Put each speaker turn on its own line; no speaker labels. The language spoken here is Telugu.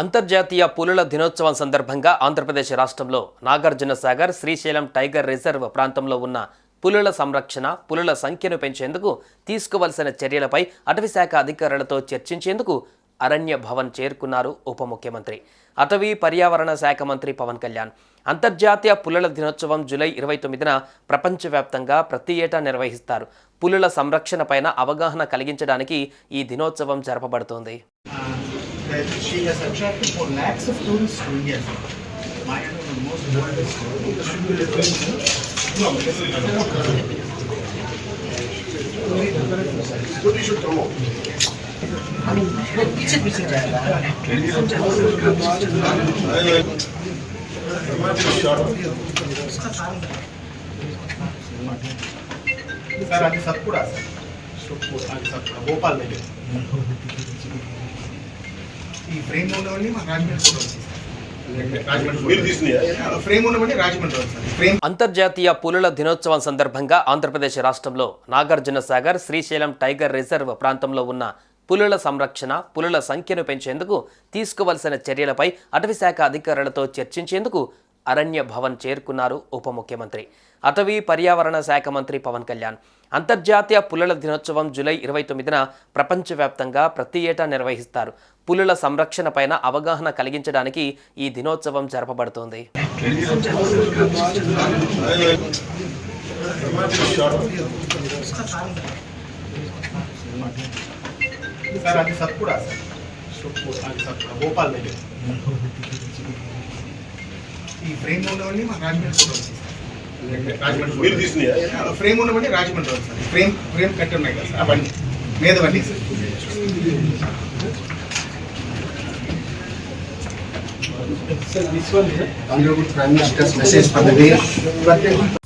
అంతర్జాతీయ పులుల దినోత్సవం సందర్భంగా ఆంధ్రప్రదేశ్ రాష్ట్రంలో నాగార్జున సాగర్ శ్రీశైలం టైగర్ రిజర్వ్ ప్రాంతంలో ఉన్న పులుల సంరక్షణ పులుల సంఖ్యను పెంచేందుకు తీసుకోవలసిన చర్యలపై అటవీశాఖ అధికారులతో చర్చించేందుకు అరణ్య భవన్ చేరుకున్నారు ఉప ముఖ్యమంత్రి. అటవీ పర్యావరణ శాఖ మంత్రి పవన్ కళ్యాణ్. అంతర్జాతీయ పులుల దినోత్సవం జూలై ఇరవై తొమ్మిదిన ప్రపంచవ్యాప్తంగా ప్రతి ఏటా నిర్వహిస్తారు. పులుల సంరక్షణపైన అవగాహన కలిగించడానికి ఈ దినోత్సవం జరపబడుతోంది.
That she has attracted for lakhs of tourists to India. My one of the most boldest No, this is पीछे पीछे जाएगा सर आगे सतपुड़ा सर आगे सतपुड़ा भोपाल में ఈ ఫ్రేమ్ ఉన్నవన్నీ మా రాజమండ్రి కూడా వచ్చింది
అంతర్జాతీయ పులుల దినోత్సవం సందర్భంగా ఆంధ్రప్రదేశ్ రాష్ట్రంలో నాగార్జున సాగర్ శ్రీశైలం టైగర్ రిజర్వ్ ప్రాంతంలో ఉన్న పులుల సంరక్షణ పులుల సంఖ్యను పెంచేందుకు తీసుకోవలసిన చర్యలపై అటవీశాఖ అధికారులతో చర్చించేందుకు అరణ్య భవన్ చేరుకున్నారు ఉప ముఖ్యమంత్రి. అటవీ పర్యావరణ శాఖ మంత్రి పవన్ కళ్యాణ్. అంతర్జాతీయ పులుల దినోత్సవం జూలై ఇరవై తొమ్మిదిన ప్రపంచవ్యాప్తంగా ప్రతి ఏటా నిర్వహిస్తారు. పులుల సంరక్షణ పైన అవగాహన కలిగించడానికి ఈ దినోత్సవం జరపబడుతోంది.
సార్ అది భోపాల్ దగ్గర. ఈ ఫ్రేమ్ ఉన్నవన్నీ మా రాజమండ్రి కూడా వచ్చింది రాజమండ్రి
మీరు తీసినాయా
ఫ్రేమ్ ఉన్నవన్నీ రాజమండ్రి ఉంది సార్. ఫ్రేమ్ ఫ్రేమ్ కట్టి ఉన్నాయి కదా సార్. అవన్నీ మీదవన్నీ sir
Honorable Prime Minister's message for the day.